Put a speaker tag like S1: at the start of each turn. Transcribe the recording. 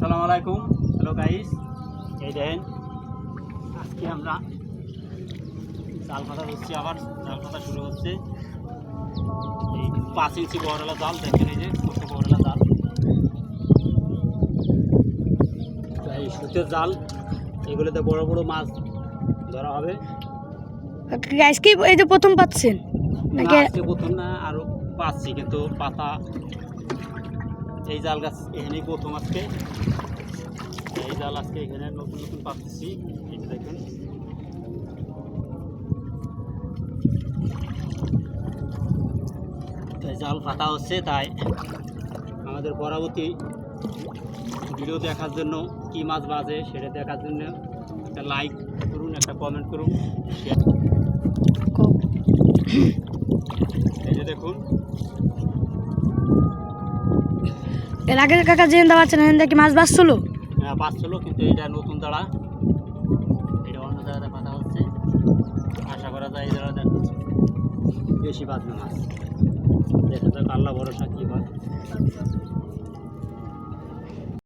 S1: আসসালামু আলাইকুম। Hello guys এই দেখেন আজকে আমরা জাল পাতা ধরছি আবার জাল পাতা শুরু হচ্ছে। এই পাঁচ ইঞ্চি বড়লা জাল দেখেন এই যে ছোট বড়লা জাল এই সুতের জাল এগুলোতে বড় বড় মাছ ধরা হবে।
S2: গাইস কি এই যে প্রথম পাচ্ছেন?
S1: আজকে প্রথম না আরও পাচ্ছি কিন্তু পাতা এই জাল গাছ এখানেই প্রথম আজকে। এই জাল আজকে এখানে নতুন নতুন পাচ্ছি। এই দেখেন। জাল পাতা হচ্ছে, তাই আমাদের পরবর্তী ভিডিও দেখার জন্য কি মাছ বাজে সেটা দেখার জন্য একটা লাইক করুন, একটা কমেন্ট করুন। এই যে দেখুন।
S2: এর আগে কাকা যে দাম পাচ্ছেন না কি মাছ বাঁচছিল।
S1: হ্যাঁ বাঁচছিল, কিন্তু এটা নতুন দাঁড়া। এটা অন্য জায়গাতে পাতা হচ্ছে। আশা করা যায় এই জায়গাতে বেশি বাঁচবে মাছ দেখা যাক আল্লাহ ভরসা কী হয়?